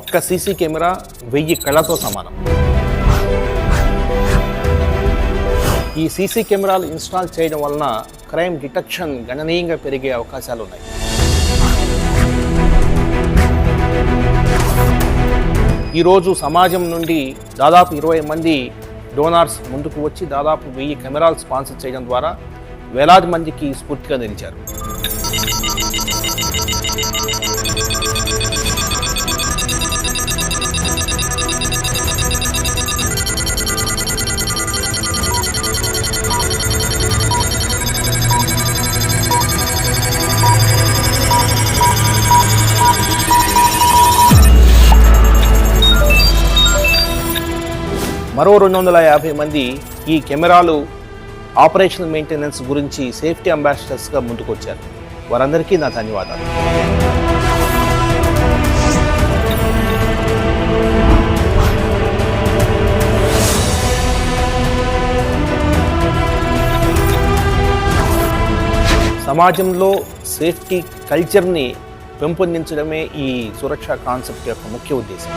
ఒక్క CC camera వెయ్యి కళ్ళతో సమానం. ఈ సీసీ కెమెరాలు ఇన్స్టాల్ చేయడం వలన క్రైమ్ డిటెక్షన్ గణనీయంగా పెరిగే అవకాశాలు ఉన్నాయి. ఈరోజు సమాజం నుండి దాదాపు ఇరవై మంది డోనార్స్ ముందుకు వచ్చి దాదాపు వెయ్యి కెమెరాలు స్పాన్సర్ చేయడం ద్వారా వేలాది మందికి స్ఫూర్తిగా నిలిచారు. మరో రెండు వందల యాభై మంది ఈ కెమెరాలు ఆపరేషనల్ మెయింటెనెన్స్ గురించి సేఫ్టీ అంబాసిడర్స్గా ముందుకొచ్చారు. వారందరికీ నా ధన్యవాదాలు. సమాజంలో సేఫ్టీ కల్చర్ని పెంపొందించడమే ఈ సురక్ష కాన్సెప్ట్ యొక్క ముఖ్య ఉద్దేశం.